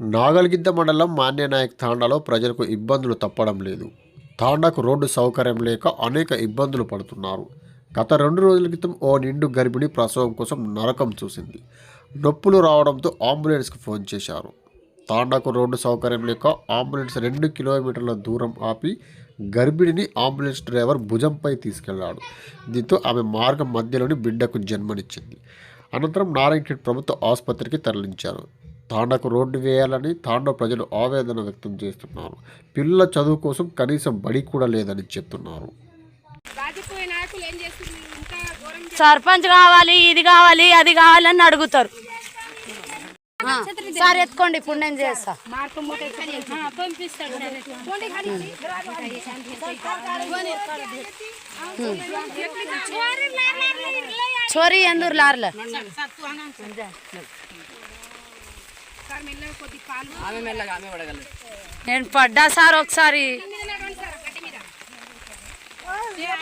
నాగల్గిద్ద మండలం మాన్యనాయక్ తాండాలో ప్రజలకు ఇబ్బందులు తప్పడం లేదు. తాండాకు రోడ్డు సౌకర్యం లేక అనేక ఇబ్బందులు పడుతున్నారు. గత రెండు రోజుల క్రితం ఓ నిండు గర్భిణి ప్రసవం కోసం నరకం చూసింది. నొప్పులు రావడంతో అంబులెన్స్కి ఫోన్ చేశారు. తాండాకు రోడ్డు సౌకర్యం లేక అంబులెన్స్ రెండు కిలోమీటర్ల దూరం ఆపి గర్భిణిని అంబులెన్స్ డ్రైవర్ భుజంపై తీసుకెళ్ళాడు. దీంతో ఆమె మార్గం మధ్యలోని బిడ్డకు జన్మనిచ్చింది. అనంతరం నారాయణఖేడ్ ప్రభుత్వ ఆసుపత్రికి తరలించారు. తాండాకు రోడ్డు వేయాలని తాండా ప్రజలు ఆవేదన వ్యక్తం చేస్తున్నారు. పిల్లల చదువు కోసం కనీసం బడి కూడా లేదని చెప్తున్నారు. సర్పంచ్ కావాలి ఇది కావాలి అది కావాలని అడుగుతారు. సార్ ఎత్తుకోండి ఇప్పుడు నేను చేస్తా. చోరీ ఎందురు లార్ల? నేను పడ్డా సార్ ఒకసారి.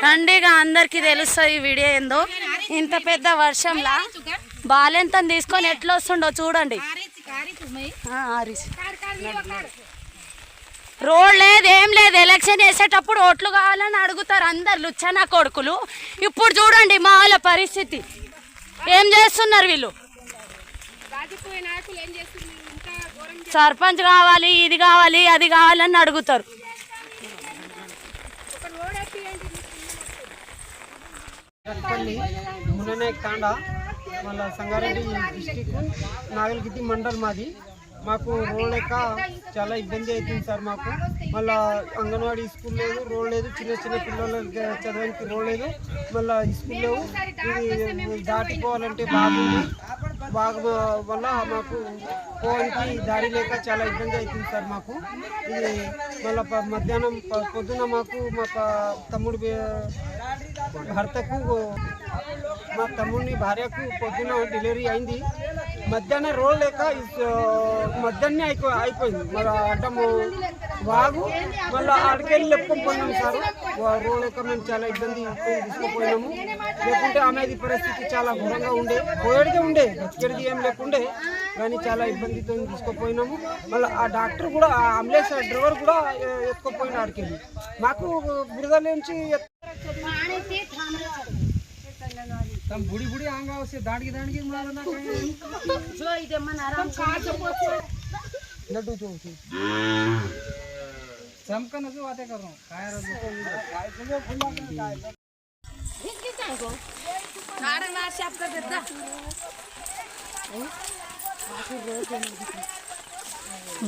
రండిగా అందరికి తెలుస్తుంది ఈ వీడియో ఏందో. ఇంత పెద్ద వర్షంలా. బాలెంత తీసుకొని ఎట్లా వస్తుండో చూడండి. రోడ్ లేదు ఏం లేదు. ఎలక్షన్ వేసేటప్పుడు ఓట్లు కావాలని అడుగుతారు అందరు లుచ్చనా కొడుకులు. ఇప్పుడు చూడండి మా వాళ్ళ పరిస్థితి. ఏం చేస్తున్నారు వీళ్ళు? సర్పంచ్ కావాలి ఇది కావాలి అది కావాలని అడుగుతారు. తాండా మళ్ళా సంగారెడ్డి డిస్టిక్ నాగల్గిద్ది మండల్ మాది. మాకు రోడ్ లేక చాలా ఇబ్బంది అవుతుంది సార్ మాకు. మళ్ళా అంగన్వాడీ స్కూల్ లేదు రోడ్ లేదు చిన్న చిన్న పిల్లలకి చదవడానికి రోడ్ లేదు. మళ్ళా స్కూల్ లేవు. ఇది దాటిపోవాలంటే బాగుంది. బాగా వల్ల మాకు పోవడానికి దారి లేక చాలా ఇబ్బంది అవుతుంది సార్ మాకు. ఇది మళ్ళీ మధ్యాహ్నం పొద్దున మాకు మా తమ్ముడు భర్తకు మా తమ్ముడిని భార్యకు పొద్దున డెలివరీ అయింది. మధ్యాహ్నం రోడ్ లేక మధ్యాహ్నం అయిపో అయిపోయింది. మరి అడ్డము వాగు మళ్ళీ ఆడికెళ్ళి లెప్పుకుపోయినాం సార్. రోడ్డు మేము చాలా ఇబ్బంది తీసుకుపోయినాము. లేకుంటే ఆమెది పరిస్థితి చాలా ఘోరంగా ఉండే. పోయేడిదే ఉండే బతికేడిది ఏం లేకుండే. కానీ చాలా ఇబ్బందితో తీసుకుపోయినాము. మళ్ళీ ఆ డాక్టర్ కూడా ఆ అంబులెన్స్ డ్రైవర్ కూడా ఎత్తుకుపోయిన ఆడికెళ్ళి. మాకు బురదలోంచి తమ బుడి బుడి ఆంగా వస్తే దానికి దానికి మారనా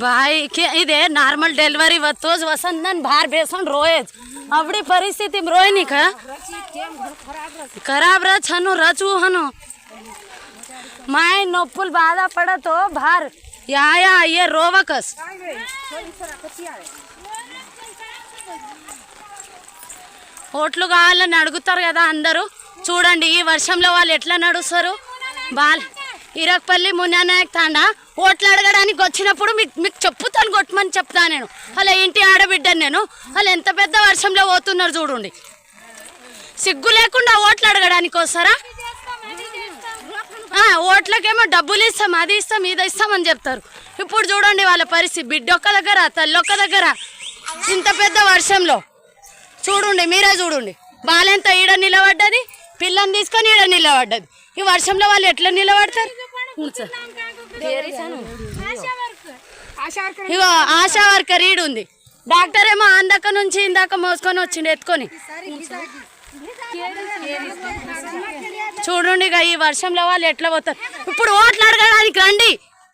भाई इधे नार्मल डेलिवरी वसंत वसंद भार बेसन रोयज अवड़ी परिस्थिति में रोय निक खराब रच हनु रचू हनु। माए नोपुल बाधा पड़ा तो भार या या ये रोवकस ఓట్లు కావాలని అడుగుతారు కదా అందరూ చూడండి ఈ వర్షంలో వాళ్ళు ఎట్లా నడుస్తారు బాల్ ఇరక్పల్లి మున్నానాయక్ తాండా ఓట్లు అడగడానికి వచ్చినప్పుడు మీకు మీకు చెప్పుతాను కొట్టమని చెప్తా నేను అలా ఇంటి ఆడబిడ్డను నేను వాళ్ళు ఎంత పెద్ద వర్షంలో పోతున్నారు చూడండి సిగ్గు లేకుండా ఓట్లు అడగడానికి వస్తారా ఆ, ఓట్లకేమో డబ్బులు ఇస్తాం అది ఇస్తాం ఇది ఇస్తామని చెప్తారు. ఇప్పుడు చూడండి వాళ్ళ పరిస్థితి. బిడ్డ ఒక్క దగ్గర తల్లి ఒక్క దగ్గర. ఇంత పెద్ద వర్షంలో. చూడండి మీరే చూడండి. బాలెంత ఈడ నిలబడ్డది? పిల్లని తీసుకొని ఈడ నిలబడ్డది. ఈ వర్షంలో వాళ్ళు ఎట్లా నిలబడతారు? ఆశా వర్కర్ ఇగో ఆశా వర్కర్ ఈడు ఉంది డాక్టర్ ఏమో అందక నుంచి ఇందాక మోసుకొని వచ్చిండు ఎత్తుకొని. చూడండి ఈ వర్షంలో వాళ్ళు ఎట్లా పోతారు? ఇప్పుడు ఓట్లు అడగడానికి రండి.